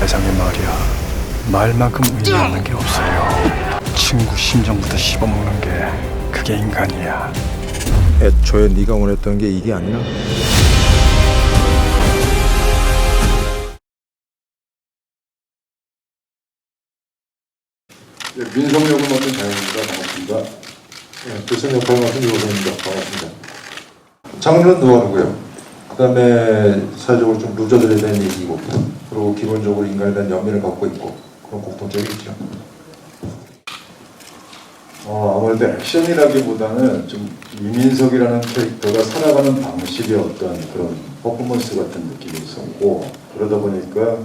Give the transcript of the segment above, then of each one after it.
세상에 말이야 말만큼 의미 없는 게 없어요 친구 심정부터 씹어먹는 게 그게 인간이야 애초에 네가 원했던 게 이게 아니야? 네, 민성 역을 맡은 장현입니다. 반갑습니다. 네, 교선 역할을 맡은 유호선입니다. 반갑습니다. 장르는 누아르고요. 그다음에 사회적으로 좀 루저들에 대한 얘기고 그리고 기본적으로 인간에 대한 연민을 갖고 있고 그런 공통점이 있죠. 어, 아무래도 액션이라기보다는 좀 이민석이라는 캐릭터가 살아가는 방식의 어떤 그런 퍼포먼스 같은 느낌이 있었고 그러다 보니까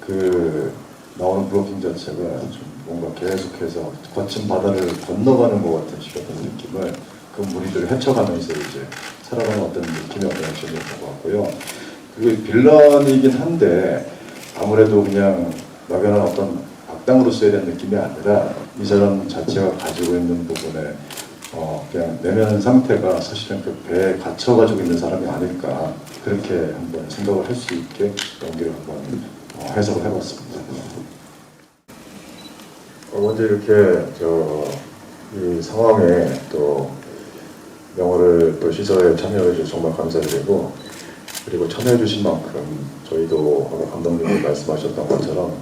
그 나오는 블로킹 자체가 좀 뭔가 계속해서 거친 바다를 건너가는 것 같은 식의 느낌을 그 무리들을 헤쳐가면서 이제 살아가는 어떤 느낌의 어떤 액션이었던 것 같고요. 그리고 빌런이긴 한데 아무래도 그냥 막연한 어떤 악당으로 써야 되는 느낌이 아니라 이 사람 자체가 가지고 있는 부분에 어 그냥 내면 상태가 사실은 그 배에 갇혀 가지고 있는 사람이 아닐까 그렇게 한번 생각을 할 수 있게 연기를 한번 어, 해석을 해봤습니다. 어, 먼저 이렇게 저 이 상황에 또 영화를 또 시사에 참여해 주셔서 정말 감사드리고 그리고 참여해 주신 만큼 저희도 감독님이 말씀하셨던 것처럼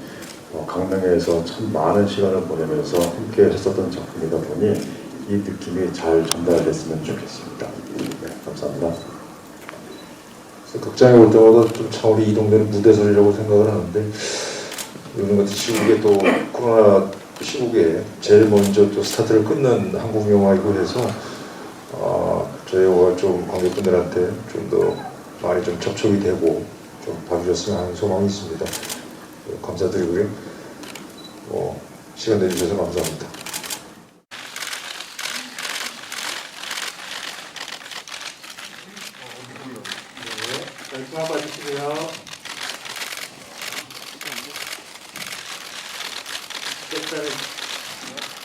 어, 강릉에서 참 많은 시간을 보내면서 함께 했었던 작품이다 보니 이 느낌이 잘 전달됐으면 좋겠습니다. 네, 감사합니다. 극장에 올 때마다 좀 차원이 이동되는 무대설이라고 생각을 하는데 요즘 같은 시국에 또 코로나 시국에 제일 먼저 또 스타트를 끊는 한국 영화이고 해서 아, 저희 영화가 좀 관객분들한테 좀더 많이 좀 접촉이 되고 좀 봐주셨으면 하는 소망이 있습니다. 네, 감사드리고요. 뭐 시간 내주셔서 감사합니다.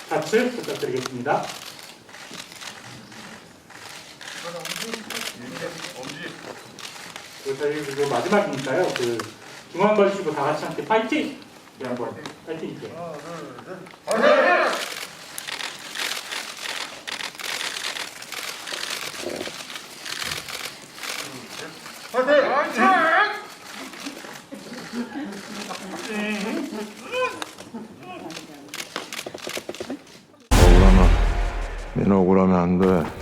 같이 부탁드리겠습니다. 저희 그리고 마지막이니까요. 그 중앙 걸치고 다 같이 함께 파이팅! 네, 한번 파이팅 있게. 억울하면 얘는 억울하면 안 돼.